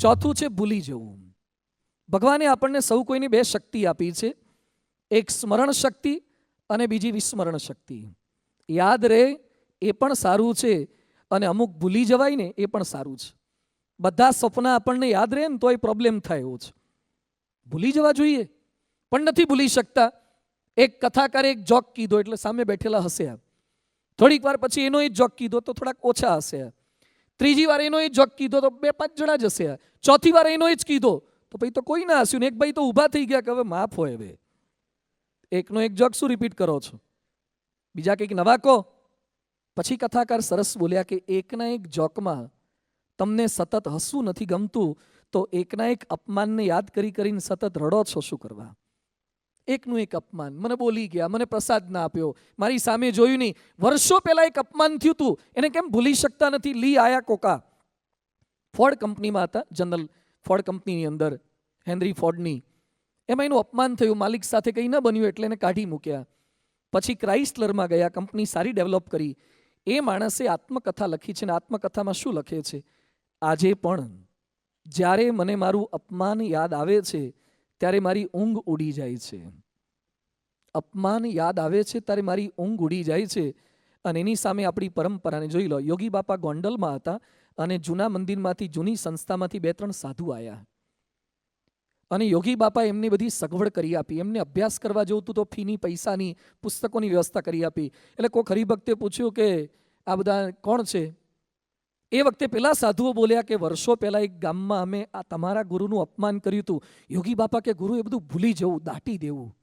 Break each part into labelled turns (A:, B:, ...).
A: ચોથું છે ભૂલી જવું. ભગવાને આપણને સૌ કોઈની બે શક્તિ આપી છે. એક સ્મરણ શક્તિ અને બીજી વિસ્મરણ શક્તિ. યાદ રહે એ પણ સારું છે અને અમુક ભૂલી જવાય ને, એ પણ સારું છે. બધા સપના આપણને યાદ રહે ને તો એ પ્રોબ્લેમ થાય એવો છે. ભૂલી જવા જોઈએ. પણ નથી ભૂલી શકતા. એક કથાકારે એક જોક કીધો, એટલે સામે બેઠેલા હશે થોડીક વાર પછી એનો એ જોક કીધો, તો થોડાક ઓછા હસ્યા. ત્રીજી વાર એનો એ જોક કીધો તો બે પાંચ જણા જશે ચોથી વાર એનો એ જ કીધો તો પછી તો કોઈ ના હસ્યું ને એક ભાઈ તો ઊભા થઈ ગયા કે હવે માફ હોય હવે. એકનો એક જોક શું રિપીટ કરો છો? બીજા કંઈક નવા કહો. પછી કથાકાર સરસ બોલ્યા કે એકના એક જોકમાં તમને સતત હસવું નથી ગમતું તો એકના એક અપમાનને યાદ કરી કરીને સતત રડો છો શું કરવા? એકનું એક અપમાન. મને બોલી ગયા, મને પ્રસાદ ના આપ્યો. મારી સામે જોયું નહીં. વર્ષો પહેલાં એક અપમાન થયું હતું એને કેમ ભૂલી શકતા નથી? લી આયા કોકા. ફોર્ડ કંપનીમાં હતા, જનરલ ફોર્ડ કંપનીની અંદર, હેનરી ફોર્ડની. એમાં એનું અપમાન થયું. માલિક સાથે કંઈ ન બન્યું એટલે એને કાઢી મૂક્યા. પછી ક્રાઇસ્ટલરમાં ગયા, કંપની સારી ડેવલપ કરી. એ માણસે આત્મકથા લખી છે ને આત્મકથામાં શું લખે છે? આજે પણ, જ્યારે મને મારું અપમાન યાદ આવે છે ત્યારે મારી ઊંઘ ઉડી જાય છે. અપમાન યાદ આવે છે ત્યારે મારી ઊંઘ ઉડી જાય છે. અને એની સામે આપણી પરંપરાને જોઈ લો. યોગી બાપા ગોંડલમાં હતા અને જૂના મંદિરમાંથી, જૂની સંસ્થામાંથી બે ત્રણ સાધુ આવ્યા અને યોગી બાપા એમની બધી સગવડ કરી આપી. એમને અભ્યાસ કરવા જવું હતું તો ફીની, પૈસાની, પુસ્તકોની વ્યવસ્થા કરી આપી. એટલે કોઈ ખરી ભક્તે પૂછ્યું કે આ બધા કોણ છે? એ વખતે પેલા સાધુઓ બોલ્યા કે વર્ષો પહેલા એક ગામમાં અમે આ તમારા ગુરુનું અપમાન કર્યું હતું. યોગી બાપા કે ગુરુ એ બધું ભૂલી જવું, દાટી દેવું.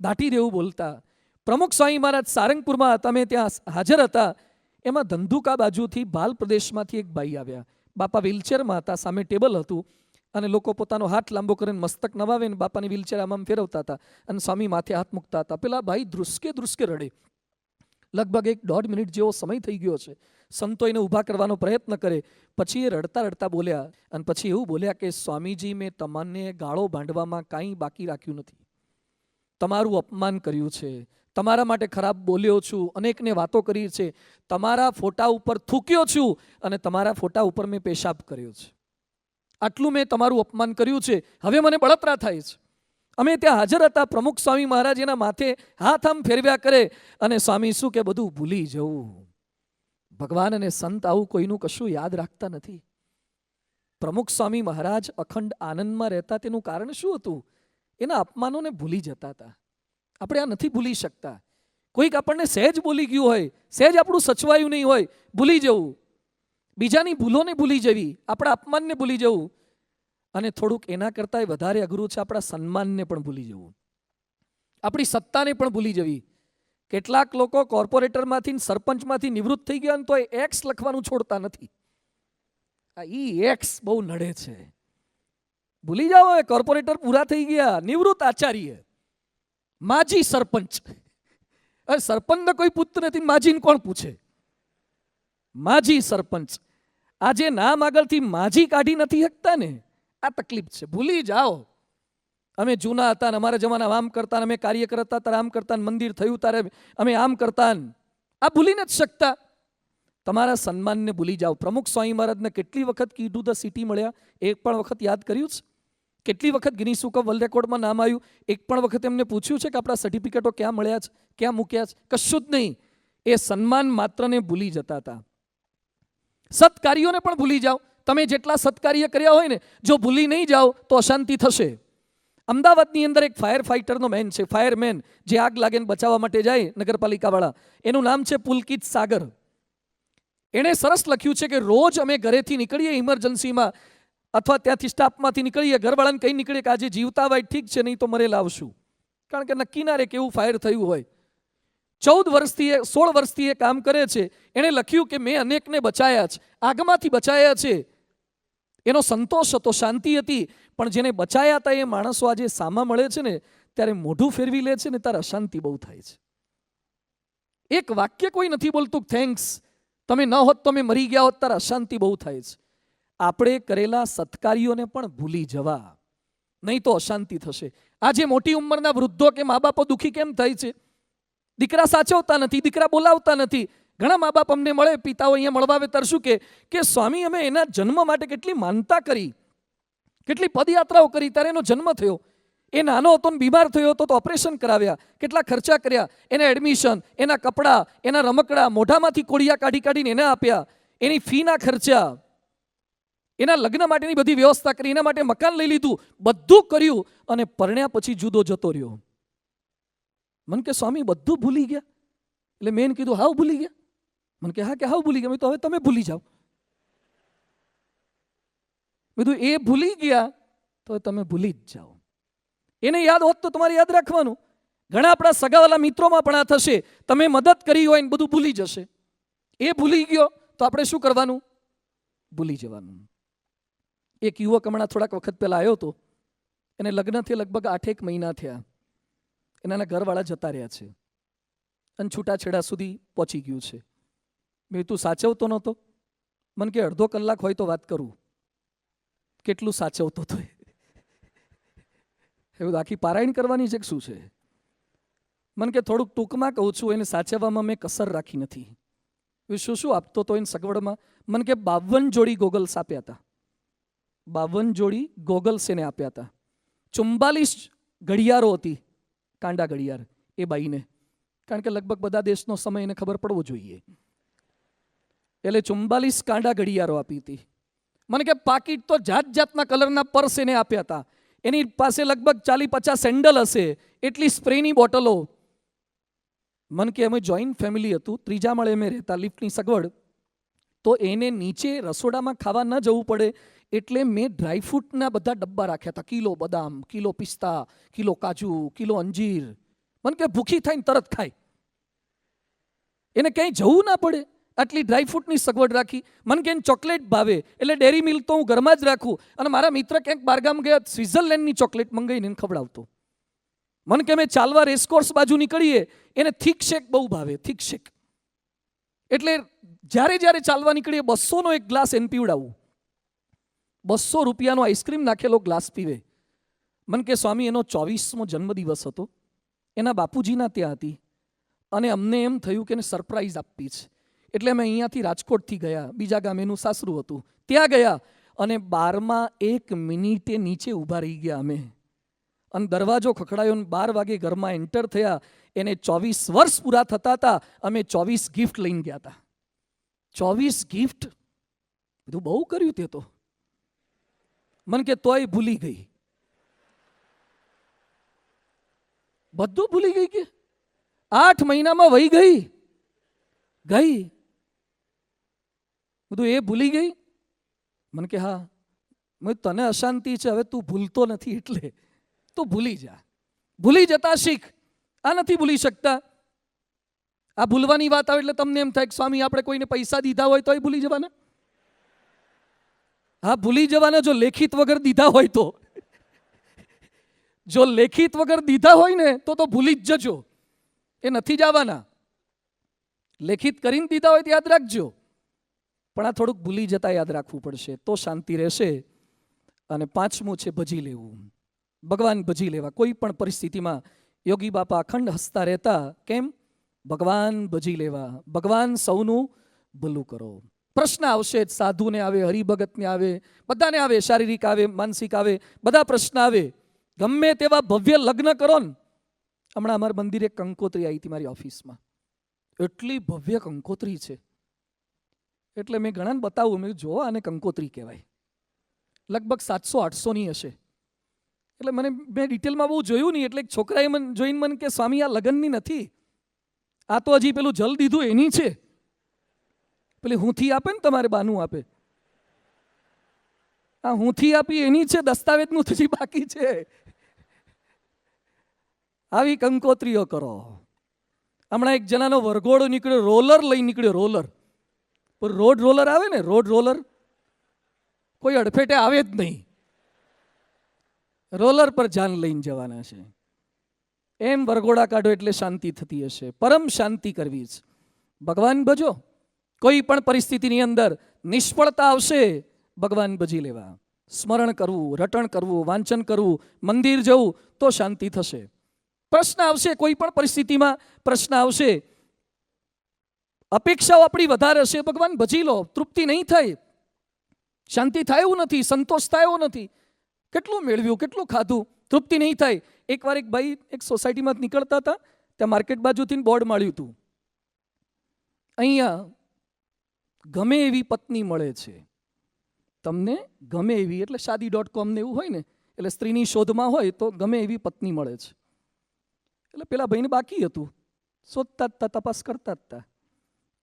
A: દાટી દેવું બોલતા. પ્રમુખ સ્વામી મહારાજ સારંગપુરમાં હતા ત્યાં હાજર હતા. એમાં ધંધુકા બાજુથી ભાલ પ્રદેશમાંથી એક ભાઈ આવ્યા. બાપા વ્હીલચેરમાં હતા, સામે ટેબલ હતું અને લોકો પોતાનો હાથ લાંબો કરીને મસ્તક નવાવે ને બાપાની વ્હીલચેર આમ ફેરવતા હતા અને સ્વામી માથે હાથ મૂકતા હતા. પેલા ભાઈ ધ્રુસકે ધ્રુસકે રડે. લગભગ એક દોઢ મિનિટ જેવો સમય થઈ ગયો છે. સંતો એને ઊભા કરવાનો પ્રયત્ન કરે. પછી એ રડતા રડતા બોલ્યા, અને પછી એવું બોલ્યા કે, સ્વામીજી, મેં તમને ગાળો ભાંડવામાં કાંઈ બાકી રાખ્યું નથી. તમારું અપમાન કર્યું છે. તમારા માટે ખરાબ બોલ્યો છું. અનેકને વાતો કરી છે. તમારા ફોટા ઉપર થૂક્યો છું અને તમારા ફોટા ઉપર મેં પેશાબ કર્યો છે. આટલું મેં તમારું અપમાન કર્યું છે. હવે મને બળતરા થાય છે. અમે ત્યાં હાજર હતા. પ્રમુખ સ્વામી મહારાજ એના માથે હાથ આમ ફેરવ્યા કરે અને સ્વામી શું કે બધું ભૂલી જવું. ભગવાન અને સંત આવું કોઈનું કશું યાદ રાખતા નથી. પ્રમુખ સ્વામી મહારાજ અખંડ આનંદમાં રહેતા તેનું કારણ શું હતું? એના અપમાનોને ભૂલી જતા હતા. આપણે આ નથી ભૂલી શકતા. કોઈક આપણને સહેજ બોલી ગયું હોય, સહેજ આપણું સચવાયું નહીં હોય, ભૂલી જવું. બીજાની ભૂલોને ભૂલી જવી, આપણા અપમાનને ભૂલી જવું. અને થોડુંક એના કરતાંય વધારે અઘરું છે આપણા સન્માનને પણ ભૂલી જવું. આપણી સત્તાને પણ ભૂલી જવી. કેટલાક લોકો કોર્પોરેટરમાંથી સરપંચમાંથી નિવૃત્ત થઈ ગયા તો તો એક્સ લખવાનું છોડતા નથી. આ ઈ એક્સ બહુ નડે છે. ભૂલી જાઓ હવે, કોર્પોરેટર પૂરા થઈ ગયા, નિવૃત્ત આચાર્ય. માજી સરપંચ. અરે સરપંચનો કોઈ પુત્ર નથી, માજીને કોણ પૂછે? માજી સરપંચ. આજે નામ આગળથી માજી કાઢી નથી શકતા ને? આ તકલીફ છે. ભૂલી જાઓ. અમે જૂના હતા ને અમારા જમાના આમ કરતા અમે કાર્ય કરતા ત્યારે આમ કરતા મંદિર થયું, તારે અમે આમ કરતા આ ભૂલી નથી શકતા. તમારા સન્માનને ભૂલી જાઓ. પ્રમુખ સ્વામી મહારાજને કેટલી વખત કીધું, ધ સિટી મળ્યા. એક પણ વખત યાદ કર્યું છે? કેટલી વખત ગિનીસ બુક વર્લ્ડ રેકોર્ડમાં નામ આવ્યું? એક પણ વખત એમને પૂછ્યું છે કે આપણા સર્ટિફિકેટો ક્યાં મળ્યા છે, ક્યાં મૂક્યા છે? કશું જ નહીં. એ સન્માન માત્રને ભૂલી જતા હતા. સત્કાર્યોને પણ ભૂલી જાઓ. તમે જેટલા સત્કાર્ય કર્યા હોય ને, જો ભૂલી નહીં જાઓ, તો અશાંતિ થશે. અમદાવાદની અંદર એક ફાયર ફાઇટરનો મેન છે, ફાયરમેન, જે આગ લાગે ને બચાવવા માટે જાય નગરપાલિકાવાળા. એનું નામ છે પુલકિત સાગર. એણે સરસ લખ્યું છે કે રોજ અમે ઘરેથી નીકળીએ ઇમરજન્સીમાં, અથવા ત્યાંથી સ્ટાફમાંથી નીકળીએ, ઘરવાળાને કંઈ નીકળીએ કે આજે જીવતા હોય, ઠીક છે, નહીં તો મરેલા આવશું કારણ કે નક્કી ના રે કેવું ફાયર થયું હોય. ચૌદ વર્ષથી એ, સોળ વર્ષથી એ કામ કરે છે. એણે લખ્યું કે મેં અનેકને બચાયા છે આગમાંથી બચાયા છે. એનો સંતોષ હતો, શાંતિ હતી. પણ જેને બચાયા હતા એ માણસો આજે સામા મળે છે ને, ત્યારે મોઢું ફેરવી લે છે ને, ત્યારે અશાંતિ બહુ થાય છે. એક વાક્ય કોઈ નથી બોલતું થેન્ક્સ તમે ન હોત તો મેં મરી ગયા હોત, ત્યારે અશાંતિ બહુ થાય છે. આપણે કરેલા સત્કાર્યોને પણ ભૂલી જવા. નહીં તો અશાંતિ થશે. આજે મોટી ઉંમરના વૃદ્ધો કે મા બાપો દુઃખી કેમ થાય છે? દીકરા સાચવતા નથી, દીકરા બોલાવતા નથી. ઘણા મા બાપ અમને મળે, પિતાઓ અહીંયા મળવા આવે તરશું કે કે સ્વામી, અમે એના જન્મ માટે કેટલી માનતા કરી, કેટલી પદયાત્રાઓ કરી, ત્યારે એનો જન્મ થયો. એ નાનો હતો ને બીમાર થયો હતો તો ઓપરેશન કરાવ્યા, કેટલા ખર્ચા કર્યા, એના એડમિશન, એના કપડાં, એના રમકડા, મોઢામાંથી કોળિયા કાઢી કાઢીને એને આપ્યા, એની ફીના ખર્ચા, એના લગ્ન માટેની બધી વ્યવસ્થા કરી, એના માટે મકાન લઈ લીધું, બધું કર્યું અને પરણ્યા પછી જુદો જતો રહ્યો. મન કે સ્વામી, બધું ભૂલી ગયા? એટલે મેં કીધું, હાવ ભૂલી ગયા? મને કે હા કે હા ભૂલી ગયા. તો હવે તમે ભૂલી જાઓ. બધું એ ભૂલી ગયા, તો તમે ભૂલી જ જાઓ. એને યાદ હોત તો તમારે યાદ રાખવાનું. ઘણા આપણા સગાવાલા મિત્રોમાં પણ આ થશે. તમે મદદ કરી હોય ને બધું ભૂલી જશે. એ ભૂલી ગયો, તો આપણે શું કરવાનું? ભૂલી જવાનું. એક યુવક હમણાં થોડાક વખત પહેલા આવ્યો હતો. એને લગ્નથી લગભગ આઠેક મહિના થયા. એના ઘરવાળા જતા રહ્યા છે. અને છૂટાછેડા સુધી પહોંચી ગયું છે. મેં તું સાચવતો નહોતો. મને કે, અડધો કલાક હોય તો વાત કરું. કેટલું સાચવતો હતો એવું આખી પારાયણ કરવાની છે કે શું છે? મને કે, થોડુંક ટૂંકમાં કહું છું, એને સાચવવામાં મેં કસર રાખી નથી. એ શું શું આપતો હતો એને સગવડમાં? મને કે, બાવન જોડી ગોગલ્સ આપ્યા હતા. બાવન જોડી ગોગલ્સ એને આપ્યા હતા. ચુમ્બાલીસ ઘડિયાળો હતી, કાંડા ઘડિયાળ, એ બાઈને. કારણ કે લગભગ બધા દેશનો સમય એને ખબર પડવો જોઈએ. એટલે ચુમ્બાલીસ કાંડા ઘડિયાળો આપી હતી. મને કે પાકીટ તો જાત જાતના કલરના પર્સ એને આપ્યા હતા. એની પાસે લગભગ ચાલી પચાસ સેન્ડલ હશે, એટલી સ્પ્રેની બોટલો. મન કે અમે જોઈન્ટ ફેમિલી હતું, ત્રીજા માળે અમે રહેતા લિફ્ટની સગવડ. તો એને નીચે રસોડામાં ખાવા ન જવું પડે, એટલે મેં ડ્રાયફ્રૂટના બધા ડબ્બા રાખ્યા હતા. કિલો બદામ, કિલો પિસ્તા, કિલો કાજુ, કિલો અંજીર. મન કે ભૂખી થઈને તરત ખાય. એને ક્યાંય જવું ના પડે. આટલી ડ્રાયફ્રૂટની સગવડ રાખી. મને કે ચોકલેટ ભાવે, એટલે ડેરી મિલ્ક તો હું ઘરમાં જ રાખું. અને મારા મિત્ર ક્યાંક બારગામ ગયા સ્વિટ્ઝરલેન્ડની ચોકલેટ મંગાવીને ખવડાવતો. મને કે અમે ચાલવા રેસકોર્સ બાજુ નીકળીએ, એને થીક શેક બહુ ભાવે થીક શેક એટલે જ્યારે જ્યારે ચાલવા નીકળીએ બસોનો એક ગ્લાસ એને પીવડાવું. બસો રૂપિયાનો આઈસ્ક્રીમ નાખેલો ગ્લાસ પીવે. મને કે સ્વામી, એનો ચોવીસમો જન્મદિવસ હતો. એના બાપુજીના ત્યાં હતી. અને અમને એમ થયું કે એને સરપ્રાઈઝ આપવી છે. એટલે અમે અહીંયાથી રાજકોટથી ગયા. બીજા ગામ એનું સાસરું હતું. ત્યાં ગયા અને બારમાં એક મિનિટે નીચે ઊભા રહી ગયા અમે. અને દરવાજો ખખડાયો ને બાર વાગે ઘરમાં એન્ટર થયા. એને ચોવીસ વર્ષ પૂરા થતા હતા. અમે ચોવીસ ગિફ્ટ લઈને ગયા હતા. ચોવીસ ગિફ્ટ બધું બહુ કર્યું તે તો. મને કે તોય ભૂલી ગઈ. બધું ભૂલી ગઈ કે? આઠ મહિનામાં વહી ગઈ. ગઈ. બધું એ ભૂલી ગઈ? મને કે, હા, મેં તને અશાંતિ છે, હવે તું ભૂલતો નથી એટલે. તું ભૂલી જા. ભૂલી જતા શીખ. આ નથી ભૂલી શકતા. આ ભૂલવાની વાત આવે એટલે તમને એમ થાય કે, સ્વામી, આપણે કોઈને પૈસા દીધા હોય તો એ ભૂલી જવાના? હા, ભૂલી જવાના જો લેખિત વગર દીધા હોય તો. જો લેખિત વગર દીધા હોય ને, તો તો ભૂલી જ જજો. એ નથી જવાના. લેખિત કરીને દીધા હોય તો યાદ રાખજો. પણ આ થોડુંક ભૂલી જતા યાદ રાખવું પડશે. તો શાંતિ રહેશે અને પાંચમું છે ભજી લેવું. ભગવાન ભજી લેવા. કોઈ પણ પરિસ્થિતિમાં યોગી બાપા અખંડ હસતા રહેતા કેમ? ભગવાન ભજી લેવા. ભગવાન સૌનું ભલું કરો. પ્રશ્ન આવશે જ. સાધુને આવે, હરિભગતને આવે, બધાને આવે, શારીરિક આવે, માનસિક આવે, બધા પ્રશ્ન આવે. ગમે તેવા ભવ્ય લગ્ન કરો ને. હમણાં અમારા મંદિરે કંકોત્રી આવી હતી મારી ઓફિસમાં. એટલી ભવ્ય કંકોત્રી છે. એટલે મેં ઘણાને બતાવું મેં જો આને કંકોત્રી કહેવાય. લગભગ સાતસો આઠસોની હશે. એટલે મને, મેં ડિટેલમાં બહુ જોયું નહીં, એટલે એક છોકરાએ મને, જોઈને મને કે, સ્વામી, આ લગ્નની નથી. આ તો હજી પેલું જલ દીધું એની છે. પેલી, હુંથી આપે ને તમારે બાનું આપે. આ હુંથી આપી એની છે, દસ્તાવેજનું હજી બાકી છે. આવી કંકોત્રીઓ કરો. હમણાં એક જણાનો વરઘોડો નીકળ્યો, રોલર લઈ નીકળ્યો, રોલર. પણ રોડ રોલર આવે ને, રોડ રોલર કોઈ અડફેટે આવે જ નહીં. રોલર પર જાન લઈને જવાના છે. એમ વરઘોડા કાઢો એટલે શાંતિ થતી હશે. પરમ શાંતિ કરવી જ ભગવાન ભજો. કોઈ પણ પરિસ્થિતિની અંદર નિષ્ફળતા આવશે, ભગવાન ભજી લેવા. સ્મરણ કરવું, રટણ કરવું, વાંચન કરવું, મંદિર જવું તો શાંતિ થશે. પ્રશ્ન આવશે કોઈ પણ પરિસ્થિતિમાં, પ્રશ્ન આવશે અપેક્ષાઓ આપણી વધારે હશે ભગવાન, ભજી લો. તૃપ્તિ નહીં થાય શાંતિ થાય એવું નથી. સંતોષ થાય એવો નથી. કેટલું મેળવ્યું, કેટલું ખાધું? તૃપ્તિ નહીં થાય એકવાર એક ભાઈ એક સોસાયટીમાં નીકળતા હતા. ત્યાં માર્કેટ બાજુથી બોર્ડ માળ્યું હતું. અહીંયા ગમે એવી પત્ની મળે છે. તમને ગમે એવી, એટલે શાદી ડોટ કોમને એવું હોય ને, એટલે સ્ત્રીની શોધમાં હોય તો ગમે એવી પત્ની મળે છે. એટલે પેલા ભાઈને બાકી હતું. શોધતા જ તપાસ કરતા જ હતા.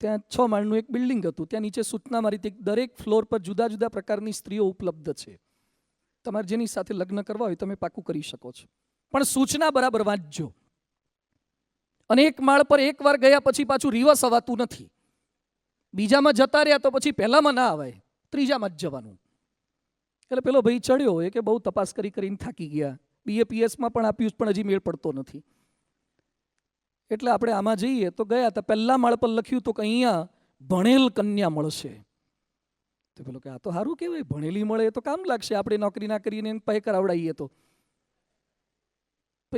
A: ત્યાં છ માળનું એક બિલ્ડિંગ હતું. ત્યાં નીચે સૂચના મારી હતી દરેક ફ્લોર પર જુદા જુદા પ્રકારની સ્ત્રીઓ ઉપલબ્ધ છે. તમારે જેની સાથે લગ્ન કરવા હોય તમે પાકું કરી શકો છો. પણ સૂચના બરાબર વાંચજો. અને એક માળ પર એક વાર ગયા પછી પાછું રિવર્સ અવાતું નથી. બીજામાં જતા રહ્યા તો પછી પહેલામાં ના આવે ત્રીજામાં જ જવાનું. એટલે પેલો ભાઈ ચડ્યો. એ કે બહુ તપાસ કરી કરીને થાકી ગયા. બીએપીએસમાં પણ આપ્યું પણ હજી મેળ પડતો નથી. એટલે આપણે આમાં જઈએ તો ગયા હતા. પહેલા માળ પર લખ્યું તો અહીંયા ભણેલ કન્યા મળશે. તો પેલો કે, આ તો સારું કહેવાય, ભણેલી મળે એ તો કામ લાગશે. આપણે નોકરી ના કરીને એને પહે કરાવડાવીએ તો.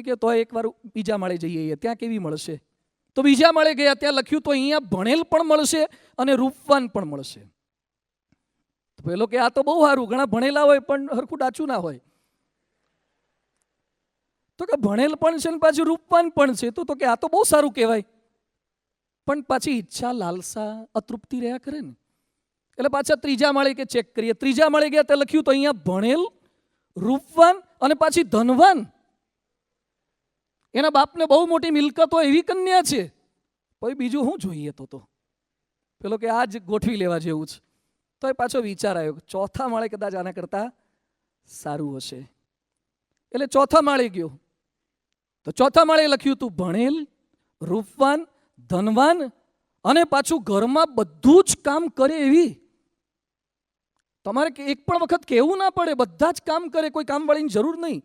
A: કે, તો એકવાર બીજા માળે જઈએ ત્યાં કેવી મળશે? તો બીજા માળે ગયા. ત્યાં લખ્યું તો અહીંયા ભણેલ પણ મળશે અને રૂપવાન પણ મળશે. પેલો કે, આ તો બહુ સારું. ઘણા ભણેલા હોય પણ હરખું ડાચું ના હોય. તો કે ભણેલ પણ છે ને પાછું રૂપવાન પણ છે, તો કે આ તો બહુ સારું કહેવાય. પણ પાછી ઈચ્છા લાલસા અતૃપ્તિ રહ્યા કરે ને. એટલે પાછા ત્રીજા માળે કે ચેક કરીએ. ત્રીજા માળે ગયા તે લખ્યું તો અહીંયા ભણેલ, રૂપવાન અને પાછી ધનવાન. એના બાપને બહુ મોટી મિલકતો એવી કન્યા છે. પછી બીજું શું જોઈએ તો તો? પેલો કે આ જ ગોઠવી લેવા જેવું છે. તો એ પાછો વિચાર આવ્યો ચોથા માળે કદાચ આના કરતાં સારું હશે. એટલે ચોથા માળે ગયો. તો ચોથા માળે લખ્યું તું ભણેલ, રૂપવાન, ધનવાન અને પાછું ઘરમાં બધું જ કામ કરે એવી. તમારે એક પણ વખત કહેવું ના પડે, બધા જ કામ કરે, કોઈ કામવાળીની જરૂર નહીં.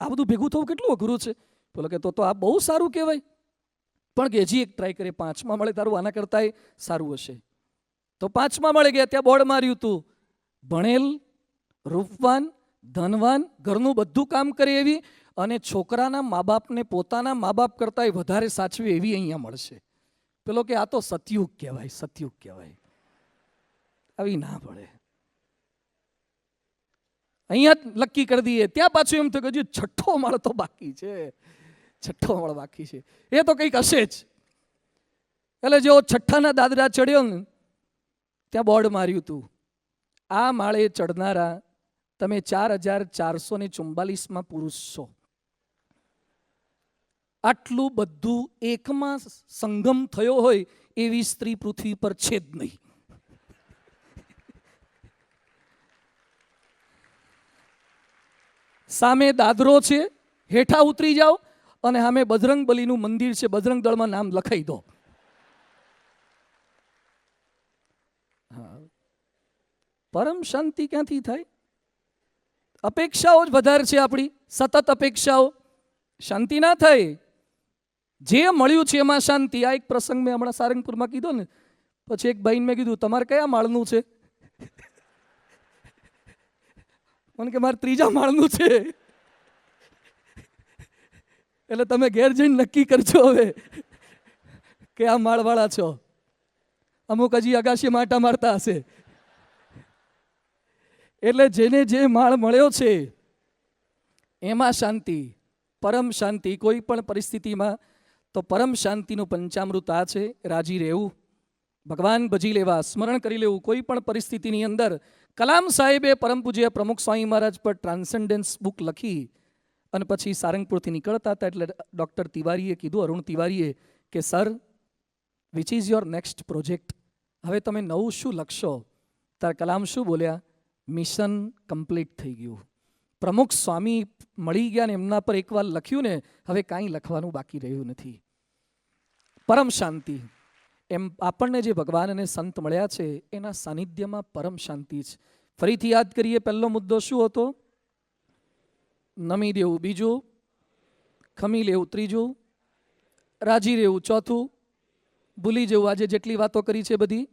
A: આ બધું ભેગું થવું કેટલું અઘરું છે. બોલો કે તો તો આ બહુ સારું કહેવાય. પણ કે હજી એક ટ્રાય કરે પાંચમા મળે તારું આના કરતાંય સારું હશે. તો પાંચમા મળે ગયા, ત્યાં બોર્ડ માર્યું તું, ભણેલ, રૂપવાન ધનવાન ઘરનું બધું કામ કરે એવી અને છોકરાના મા બાપને પોતાના મા બાપ કરતાંય વધારે સાચવી એવી અહીંયા મળશે. પેલો કે આ તો સતયુગ કહેવાય સતયુગ કહેવાય. આવી ના પડે. અહીંયા નક્કી કરી દઈએ. ત્યાં પાછું એમ થયું કે છઠ્ઠો માળ તો બાકી છે. છઠ્ઠો માળ બાકી છે. એ તો કંઈક હશે જ. એટલે જેવો છઠ્ઠાના દાદરા ચડ્યો ને, ત્યાં બોર્ડ માર્યું હતું આ માળે ચડનારા તમે ચાર હજાર ચારસો ને ચુમ્બાલીસમાં પુરુષ છો. આટલું બધું એકમાં સંગમ થયો હોય એવી સ્ત્રી પૃથ્વી પર છે જ નહીં. સામે દાદરો છે, હેઠા ઉતરી જાઓ અને સામે બજરંગ બલીનું મંદિર છે, બજરંગ દળમાં નામ લખાઈ દો. પરમ શાંતિ ક્યાંથી થાય? અપેક્ષાઓ જ વધારે છે આપણી. સતત અપેક્ષાઓ. શાંતિ ના થાય. જે મળ્યું છે એમાં શાંતિ. આ એક પ્રસંગ મેં હમણાં સારંગપુરમાં કીધો ને. પછી એક બહેન મેં કીધું, તમારે કયા માળનું છે? મને કે, મારે ત્રીજા માળનું છે. એટલે તમે ઘેર જઈને નક્કી કરજો હવે કે આ માળવાળા છો. અમુક હજી અગાશી માટા મારતા હશે. એટલે જેને જે માળ મળ્યો છે, એમાં શાંતિ, પરમ શાંતિ. કોઈ પણ પરિસ્થિતિમાં તો પરમ શાંતિનું પંચામૃત આ છે, રાજી રહેવું. ભગવાન ભજી લેવા, સ્મરણ કરી લેવું. કોઈ પણ પરિસ્થિતિની અંદર કલામ સાહેબે પરમ પૂજ્ય પ્રમુખ સ્વામી મહારાજ પર ટ્રાન્સેન્ડન્સ બુક લખી અને પછી સારંગપુરથી નીકળતા હતા એટલે ડૉક્ટર તિવારીએ કીધું, અરુણ તિવારીએ કે, sir which is your next project હવે તમે નવું શું લખશો? તાર કલામ શું બોલ્યા? મિશન કમ્પ્લીટ થઈ ગયું. પ્રમુખ સ્વામી મળી ગયા ને એમના પર એકવાર લખ્યું ને, હવે કાંઈ લખવાનું બાકી રહ્યું નથી. પરમ શાંતિ. એમ આપણને જે ભગવાન અને સંત મળ્યા છે, એના સાનિધ્યમાં પરમ શાંતિ છે. ફરીથી યાદ કરીએ, પહેલો મુદ્દો શું હતો? નમી દેવું બીજું, ખમી લેવું ત્રીજું, રાજી રહેવું ચોથું, ભૂલી જવું. આજે જેટલી વાતો કરી છે બધી.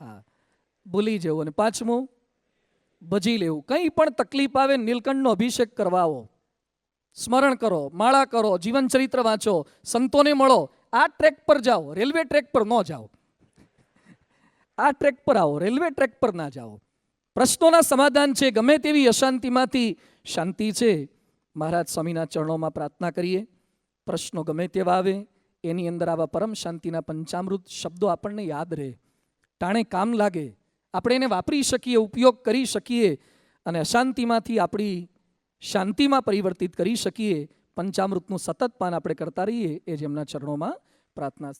A: હા. ભૂલી જવું અને પાંચમું, ભજી લેવું. કંઈ પણ તકલીફ આવે નીલકંઠનો અભિષેક કરવાવો, સ્મરણ કરો, માળા કરો જીવનચરિત્ર વાંચો, સંતોને મળો, આ ટ્રેક પર જાઓ, રેલવે ટ્રેક પર ન જાઓ. આ ટ્રેક પર આવો, રેલવે ટ્રેક પર ના જાઓ. પ્રશ્નોના સમાધાન છે, ગમે તેવી અશાંતિમાંથી શાંતિ છે. મહારાજ સ્વામીના ચરણોમાં પ્રાર્થના કરીએ. પ્રશ્નો ગમે તેવા આવે, એની અંદર આવા પરમ શાંતિના પંચામૃત શબ્દો આપણને યાદ રહે. ટાણે કામ લાગે આપણે એને વાપરી શકીએ, ઉપયોગ કરી શકીએ અને અશાંતિમાંથી આપણી શાંતિમાં પરિવર્તિત કરી શકીએ, પંચામૃતનું સતત પાન આપણે કરતા રહીએ, એ જેમના ચરણોમાં પ્રાર્થના